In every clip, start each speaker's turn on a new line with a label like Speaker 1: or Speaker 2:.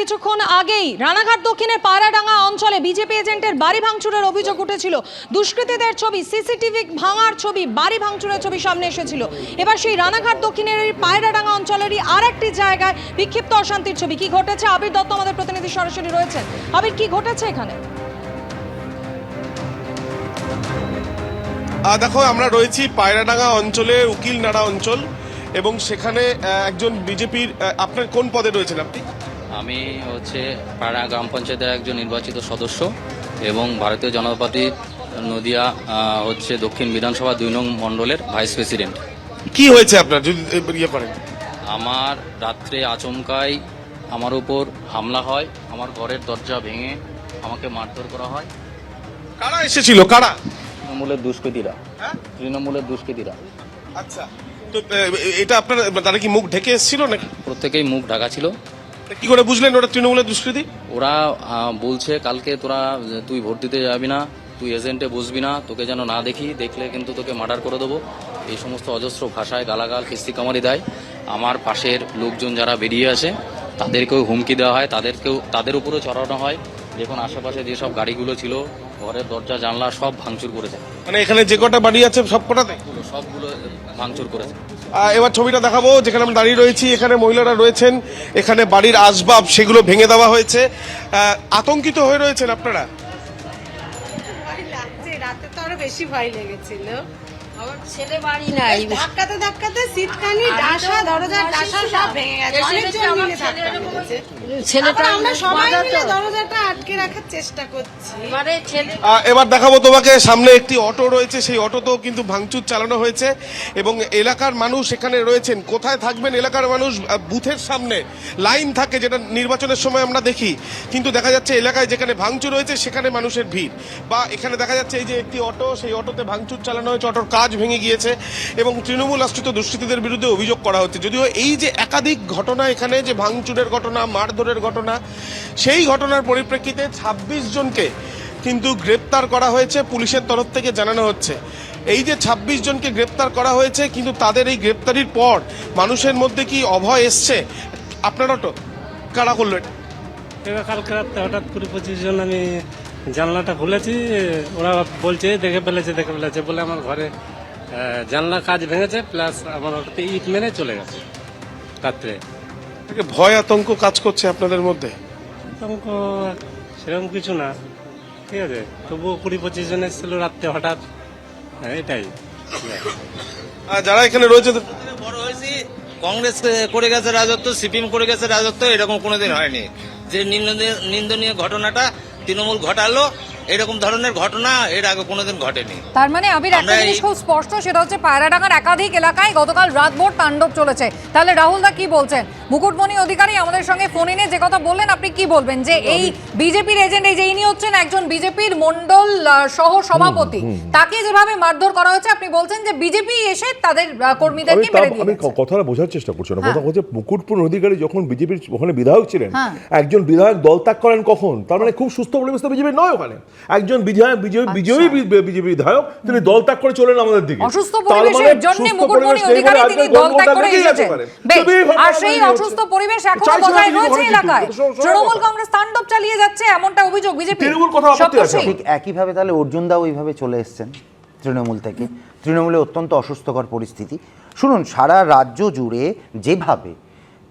Speaker 1: কিছুক্ষণ আগেই রানাঘাট দক্ষিণের পায়রাডাঙ্গা অঞ্চলে বিজেপি এজেন্টের বাড়ি ভাঙচুরের অভিযোগ উঠেছিল। দুষ্কৃতীদের ছবি, সিসিটিভি ভাঙার ছবি, বাড়ি ভাঙচুরের ছবি সামনে এসেছিল। এবার সেই রানাঘাট দক্ষিণের এই পায়রাডাঙ্গা অঞ্চলেরই আর একটি জায়গায় বিক্ষিপ্ত অশান্তির ছবি। কি ঘটেছে? আবির দত্ত আমাদের প্রতিনিধি সরাসরি রয়েছেন। আবির, কি ঘটেছে এখানে?
Speaker 2: দেখো, আমরা রয়েছি পায়রাডাঙ্গা অঞ্চলে উকিল নাড়া অঞ্চল, এবং সেখানে একজন বিজেপির আপনার কোন পদে রয়েছেন আপনি?
Speaker 3: আমি হচ্ছে পাড়া গ্রাম পঞ্চায়েতের একজন নির্বাচিত সদস্য এবং ভারতীয় জনতা পার্টির নদিয়া হচ্ছে দক্ষিণ বিধানসভা দুই নং মণ্ডলের ভাইস প্রেসিডেন্ট।
Speaker 2: কি হয়েছে আপনার? যদি ইয়ে করেন।
Speaker 3: আমার রাত্রে আচমকাই আমার উপর হামলা হয় আমার ঘরের দরজা ভেঙে আমাকে মারধর করা হয়।
Speaker 2: কারা এসেছিল? কারা?
Speaker 3: তৃণমূলের দুষ্কৃতীরা।
Speaker 2: হ্যাঁ?
Speaker 3: তৃণমূলের দুষ্কৃতীরা।
Speaker 2: আচ্ছা। তো এটা আপনার তারা কি মুখ ঢেকে এসেছিল নাকি?
Speaker 3: প্রত্যেকেই মুখ ঢাকা ছিল।
Speaker 2: কি করে বুঝলেন ওটা তৃণমূলের দুষ্কৃতি?
Speaker 3: ওরা বলছে কালকে তোরা তুই ভোট দিতে যাবি না, তুই এজেন্টে বসবি না, তোকে যেন না দেখি, দেখলে কিন্তু তোকে মার্ডার করে দেবো। এই সমস্ত অজস্র ভাষায় গালাগাল, কিস্তি কামারি দেয়। আমার পাশের লোকজন যারা বেরিয়ে আছে, তাদেরকেও হুমকি দেওয়া হয়, তাদেরকেও, তাদের উপরেও চড়ানো হয়। দেখুন, আশেপাশে যেসব গাড়িগুলো ছিল ঘরের দরজা জানলা সব ভাঙচুর করেছে।
Speaker 2: মানে এখানে যে কটা বাড়ি আছে সব কটাতে?
Speaker 3: সবগুলো ভাঙচুর করেছে।
Speaker 2: এবার ছবিটা দেখাবো যেখানে আমরা দাঁড়িয়ে রয়েছি এখানে মহিলারা রয়েছেন এখানে বাড়ির আসবাব সেগুলো ভেঙে দেওয়া হয়েছে। আতঙ্কিত হয়ে রয়েছেন আপনারা?
Speaker 4: রাতে তো আরও বেশি ভয় লেগেছিল।
Speaker 5: আমার ছেলে বাড়ি নাই।
Speaker 4: ধাক্কাতে ধাক্কাতে সিটকানি ডাসা দরজা ডাসা সব ভেঙে গেছে। অনেকজন মিলে ধাক্কা লেগেছে
Speaker 5: ছেলেটা
Speaker 4: আমরা সবাই মিলে দরজাটা আটকে রাখার চেষ্টা করছি।
Speaker 5: এবারে ছেলে
Speaker 2: এবার দেখাবো তোমাকে সামনে একটি অটো রয়েছে সেই অটোতেও কিন্তু ভাঙচুর চালানো হয়েছে এবং এলাকার মানুষ এখানে রয়েছেন। কোথায় থাকবেন এলাকার মানুষ? বুথের সামনে লাইন থাকে যেটা নির্বাচনের সময় আমরা দেখি। কিন্তু দেখা যাচ্ছে এলাকায় যেখানে ভাঙচুর হয়েছে সেখানে মানুষের ভিড়। বা এখানে দেখা যাচ্ছে এই যে একটি অটো সেই অটোতে ভাঙচুর চালানো হয়েছে অটোর কাজ ভেঙে গিয়েছে এবং তৃণমূল আশ্রিত দুষ্কৃতীদের বিরুদ্ধে অভিযোগ করা হচ্ছে। যদিও এই যে একাধিক ঘটনা এখানে যে ভাঙচুরের ঘটনা মারধরের ঘটনা। সেই ঘটনার পরিপ্রেক্ষিতে ছাব্বিশ জনকে কিন্তু গ্রেপ্তার করা হয়েছে পুলিশের তরফ থেকে জানানো হচ্ছে। এই যে ২৬ জনকে গ্রেপ্তার করা হয়েছে, কিন্তু তাদের এই গ্রেপ্তারির পর মানুষের মধ্যে কি অভয় এসছে? আপনারা তো কারা করল এটা?
Speaker 6: কালকে রাত্রে হঠাৎ কুড়ি পঁচিশ জন আমি জানলাটা খুলেছি, ওরা বলছে, দেখে ফেলেছে দেখে ফেলেছে বলে আমার ঘরে জানলা কাজ ভেঙেছে প্লাস আমার ওটাতে ইট মেরে চলে গেছে রাত্রে।
Speaker 2: ভয় আতঙ্ক কাজ করছে আপনাদের মধ্যে?
Speaker 6: আতঙ্ক সেরকম কিছু না। ঠিক আছে তবুও কুড়ি পঁচিশ জন এসেছিল রাত্রে হঠাৎ। হ্যাঁ, এটাই।
Speaker 2: আর যারা এখানে রয়েছে
Speaker 7: বড় হয়েছি কংগ্রেস করে গেছে রাজত্ব সিপিএম করে গেছে রাজত্ব এরকম কোনোদিন হয়নি। যে নিন্দনীয়- নিন্দনীয় ঘটনাটা তৃণমূল ঘটালো এরকম ধরনের ঘটনা এর আগে কোনোদিন ঘটেনি।
Speaker 8: তার মানে আবির একটা জিনিস খুব স্পষ্ট সেটা হচ্ছে পায়রাডাঙ্গার একাধিক এলাকায় গতকাল রাতভর তাণ্ডব চলেছে। তাহলে রাহুল দা কি বলছেন? মুকুটমণি অধিকারী আমাদের সঙ্গে ফোন ইনে যে কথা বললেন আপনি কি বলবেন? যে এই বিজেপির এজেন্ট এই যে ইনি হচ্ছেন একজন বিজেপির মন্ডল সহ সভাপতি তাকে যেভাবে মারধর করা হয়েছে আপনি বলছেন যে বিজেপি এসে তাদের
Speaker 9: আমি
Speaker 8: কর্মীদেরকে মেরে দিয়েছে।
Speaker 9: ক- কথাটা বোঝার চেষ্টা করছি না।
Speaker 8: হ্যাঁ।
Speaker 9: কথা হচ্ছে মুকুটপুর অধিকারী যখন বিজেপির ওখানে বিধায়ক ছিলেন
Speaker 8: হ্যাঁ।
Speaker 9: একজন বিধায়ক দল ত্যাগ করেন কখন? তার মানে খুব সুস্থ পরিবেশ তো বিজেপি নয় ওখানে। একজন বিধায়ক বিজয়ী বিজয়ী বিজেপি বিধায়ক তিনি দল ত্যাগ করে চলেন আমাদের দিকে।
Speaker 8: অসুস্থ
Speaker 9: মানে
Speaker 8: পরিবেশের জন্য
Speaker 9: সুস্থ
Speaker 8: মুকুটমণি অধিকারী তিনি দল ত্যাগ করে এসেছেন। আর সেই অসুস্থ পরিবেশ
Speaker 9: এখনও
Speaker 8: বজায় রয়েছে এলাকায়। তৃণমূল কংগ্রেস তাণ্ডব চালিয়ে যাচ্ছে এমনটা অভিযোগ বিজেপি।
Speaker 9: তৃণমূল কথা আপত্তি আছে।
Speaker 10: ঠিক একইভাবে তাহলে অর্জুনদাও ওইভাবে চলে এসেছেন তৃণমূল থেকে। তৃণমূলে অত্যন্ত অসুস্থকর পরিস্থিতি। শুনুন সারা রাজ্য জুড়ে যেভাবে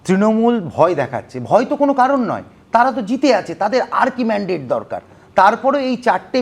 Speaker 10: তৃণমূল ভয় দেখাচ্ছে ভয় তো কোনো কারণ নয় তারা তো জিতে আছে তাদের আর কি ম্যান্ডেট দরকার? তারপরে এই চারটে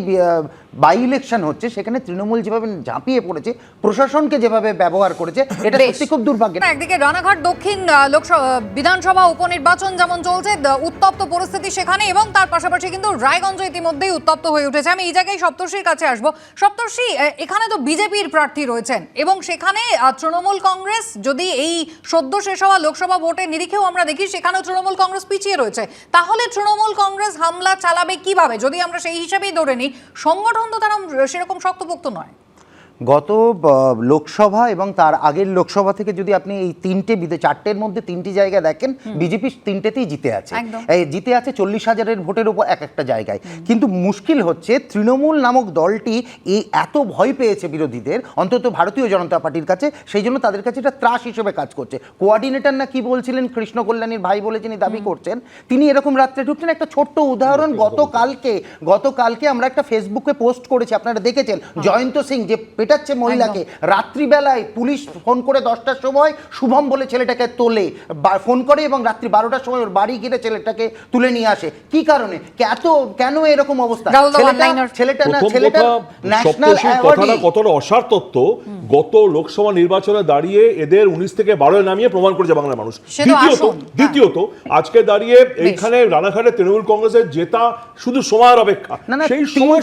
Speaker 10: বাই ইলেকশন হচ্ছে সেখানে তৃণমূল যেভাবে ঝাঁপিয়ে পড়েছে প্রশাসনকে যেভাবে ব্যবহার করেছে এটা। সত্যি খুব দুর্ভাগ্য
Speaker 8: একদিকে রানাঘাট দক্ষিণ লোকসভা বিধানসভা উপনির্বাচন যেমন চলছে উত্তপ্ত পরিস্থিতি সেখানে এবং তার পাশাপাশি কিন্তু রায়গঞ্জ ইতিমধ্যেই উত্তপ্ত হয়ে উঠেছে। আমি এই জায়গায় সপ্তর্ষির কাছে আসব। সপ্তর্ষি এখানে তো বিজেপির প্রার্থী রয়েছেন এবং সেখানে তৃণমূল কংগ্রেস যদি এই সদ্য শেষ হওয়া লোকসভা ভোটের নিরিখেও আমরা দেখি সেখানেও তৃণমূল কংগ্রেস পিছিয়ে রয়েছে। তাহলে তৃণমূল কংগ্রেস হামলা চালাবে কীভাবে? যদি আমরা সেই হিসাবেই ধরে নিই সংগঠন তো তারা সেরকম শক্তপোক্ত নয়।
Speaker 10: গত লোকসভা এবং তার আগের লোকসভা থেকে যদি আপনি এই তিনটে বিদে চারটের মধ্যে তিনটি জায়গা দেখেন বিজেপি তিনটেতেই জিতে আছে। এই জিতে আছে চল্লিশ হাজারের ভোটের উপর এক একটা জায়গায়। কিন্তু মুশকিল হচ্ছে তৃণমূল নামক দলটি এই এত ভয় পেয়েছে বিরোধীদের অন্তত ভারতীয় জনতা পার্টির কাছে সেই জন্য তাদের কাছে এটা ত্রাস হিসেবে কাজ করছে। কোয়ার্ডিনেটর না কি বলছিলেন কৃষ্ণ কল্যাণীর ভাই বলে যিনি দাবি করছেন তিনি এরকম রাত্রে ঢুকছেন একটা ছোট্ট উদাহরণ গতকালকে গতকালকে আমরা একটা ফেসবুকে পোস্ট করেছি আপনারা দেখেছেন জয়ন্ত সিং যে পেটাচ্ছে মহিলাকে। রাত্রিবেলায় পুলিশ ফোন করে দশটার সময় শুভম বলে ছেলেটাকে তোলে বা- ফোন করে এবং রাত্রি বারোটার সময় ওর বাড়ি গিয়ে ছেলেটাকে তুলে নিয়ে আসে। কি কারণে? এত কেন এরকম অবস্থা? ছেলেটা না ছেলেটা ন্যাশনাল
Speaker 9: কতটা অসার তত্ত্ব গত লোকসভা নির্বাচনে দাঁড়িয়ে এদের উনিশ থেকে বারো নামিয়ে প্রমাণ করেছে বাংলার মানুষ। দ্বিতীয়ত
Speaker 8: হ্যাঁ।
Speaker 9: দ্বিতীয়ত আজকে দাঁড়িয়ে এইখানে রানাঘাটে তৃণমূল কংগ্রেসের জেতা শুধু সময়ের অপেক্ষা। সেই সময়